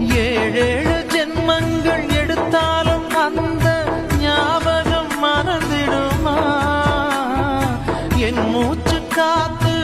ஏழேழு ஜென்மங்கள் எடுத்தாலும் அந்த ஞாபகம் மறந்திடுமா? என் மூச்சு காத்து